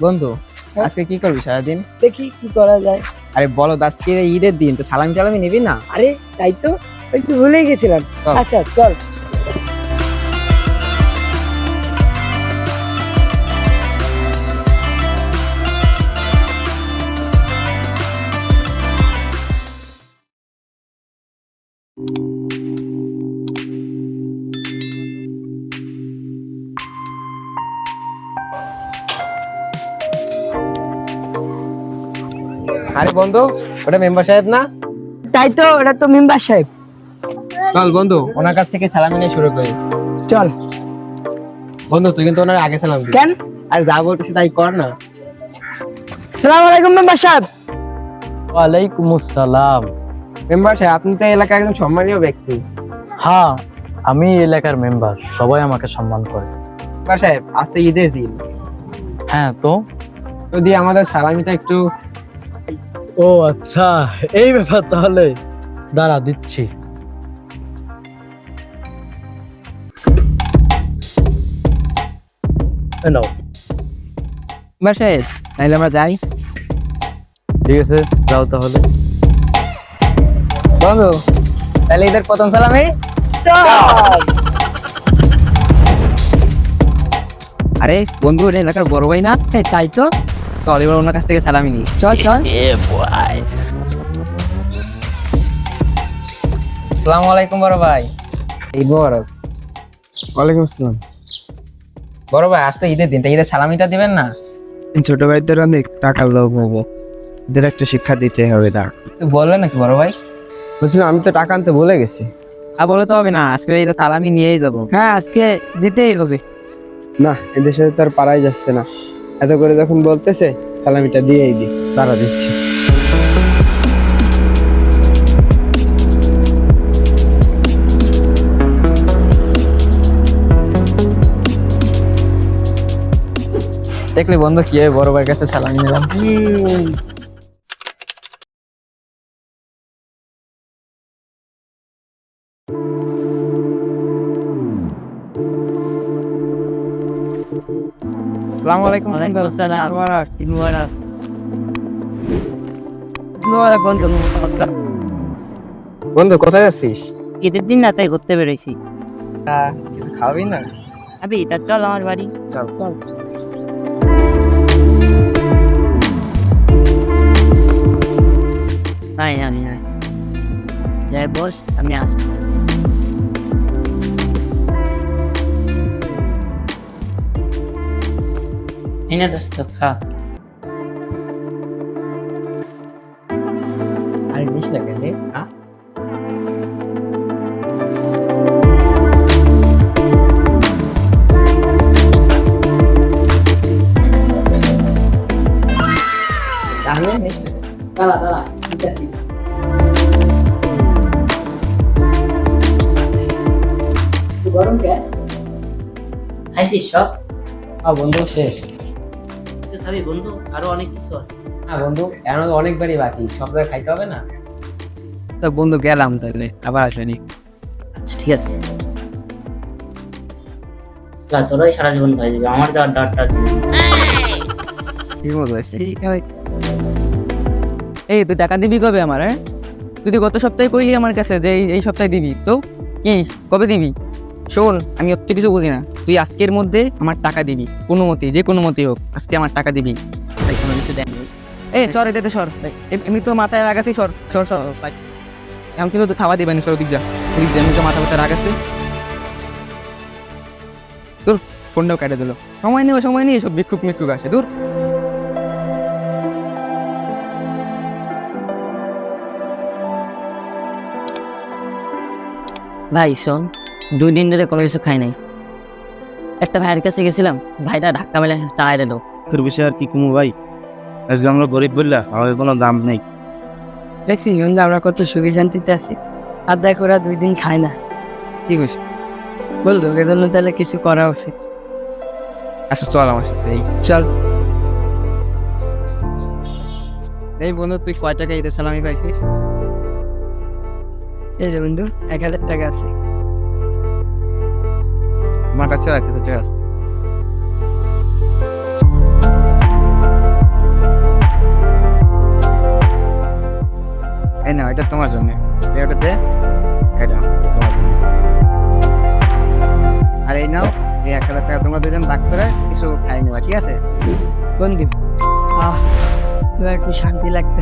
বন্ধু হ্যাঁ? আজকে কি করবি সারাদিন? দেখি কি করা যায়। আরে বলো আজকে ঈদের দিন? তো সালাম চালামি নিবি না? আরে তাই তো? একটু ভুলেই গেছিলাম। আচ্ছা চল। আরে বন্ধু ওটা মেম্বার সাহেব না? তাই তো ওটা তো মেম্বার সাহেব। চল বন্ধু। ওনার কাছ থেকে সালামি নিয়ে শুরু করি। চল। বন্ধু তুই কিন্তু ওনার আগে সালাম কেন? আর যা বলতেছি তাই কর না। সালাম আলাইকুম মেম্বার সাহেব। ওয়ালাইকুম আসসালাম। মেম্বার সাহেব আপনি তো এই এলাকার একজন সম্মানীয় ব্যক্তি। হ্যাঁ আমি এলাকার মেম্বার। সবাই আমাকে সম্মান করে। মেম্বার সাহেব আজ তো ঈদের দিন। হ্যাঁ তো? যদি আমাদের সালামিটা একটু ও আচ্ছা এই ব্যাপার তাহলে। দাঁড়া দিচ্ছি। নাও আমরা যাই। ঠিক আছে যাও তাহলে। বন্ধু তাহলে ঈদের প্রথম সালামি আরে বন্ধু এলাকার বড় ভাই না? তাই তো। চল এবার ওনার কাছ থেকে সালামি নিই। চল চল। আসসালামু আলাইকুম বড় ভাই। ঈদ মোবারক। ওয়ালাইকুম আসসালাম। বড় ভাই আজ তো ঈদের দিন তা ঈদের সালামিটা দিবেন না? ছোট ভাইদের অনেক টাকার লোভ হব। এদের একটা শিক্ষা দিতে হবে তা তুই বললেন নাকি বড় ভাই? বলছিলাম আমি তো টাকা আনতে ভুলে গেছি। আর বলে তো হবে না আজকে ঈদের সালামি নিয়েই যাব। হ্যাঁ আজকে দিতেই হবে। না এদের সাথে তো আর পারাই যাচ্ছে না। এত করে যখন বলতেছে সালামিটা দিয়েই দি তারা দিচ্ছি। দেখলি বন্ধু কি হয় বড় ভাইয়ের কাছে সালামি নিলাম। আসসালামু আলাইকুম আসসালাম মুবারক মুবারক বন্ধু মুবারক। বন্ধু। কোথায় যাচ্ছিস ঈদের দিন না তাই ঘুরতে বেরোইছি। কিছু খাবি না? আবি তা চল আমার বাড়ি। চল। চল নাই আমি নাই যাই বস আমি আসছি। এনে দোস্ত খা। আর বেশ লাগে রে হ্যাঁ তাহলে বেশ লাগে। দাঁড়া দাঁড়া ঠিক আছে। গরম কে? খাইছিস সব? হ্যাঁ বন্ধু শেষ। খাবি বন্ধু আরও অনেক কিছু আছে। হ্যাঁ বন্ধু এখনও অনেকবারই বাকি। সব জায়গায় খাইতে হবে না? তো বন্ধু গেলাম তাহলে আবার আসেনি আচ্ছা ঠিক আছে। না তোরাই সারা জীবন খাই যাবে আমার দাঁড় দাঁড়টা ঠিক মতো হয়েছে এই তুই টাকা দিবি কবে আমার হ্যাঁ? তুই গত সপ্তাহে কইলি আমার কাছে যে এই- এই সপ্তাহে দিবি। তো কি কবে দিবি? শোন আমি অত কিছু বুঝি না। তুই আজকের মধ্যে আমার টাকা দিবি কোনো মতে যে কোনো মতে হোক আজকে আমার টাকা দিবি। ভাই কোনো কিছু দেন এই সর এতে সর। এমনি তো মাথায় রাগ আছে সর সর সর। এখন কিন্তু তো খাওয়া দিবেন সর দিক যা। দিক যা এমনি তো মাথা মাথা রাগ আছে। দূর ফোনটাও কেটে দিল। সময় নেই সময় নেই সব বিক্ষুক মিক্ষুক আসে দূর। ভাই শোন দুই দিন ধরে কোনো কিছু খাই নাই। একটা ভাইয়ের কাছে গেছিলাম ভাইটা ধাক্কা মেলে তাড়াই দিল। দুঃখের বিষয় আর কি কুমু ভাই? আজকে আমরা গরিব বললা আমাদের কোনো দাম নেই। দেখছি বন্ধু আমরা কত সুখী শান্তিতে আছি। আর দেখ ওরা দুই দিন খায় না। ঠিক আছে বলতো ওকে জন্য তাহলে কিছু করা উচিত। আচ্ছা চল আমার সাথে এই। চল। এই বন্ধু তুই কয় টাকা ঈদের সালামি পাইছিস? এই যে বন্ধু এক হাজার টাকা আছে। আমার কাছেও এক হাজার আছে। এই না এটা তোমার জন্য। এটাতে এটা তোমার জন্য। আর এই নাও, এই এক হাজার টাকা তোমরা দুজন ভাগ করে কিছু খাই নেওয়া ঠিক আছে? বন্ধু, আহ এবার একটু শান্তি লাগতে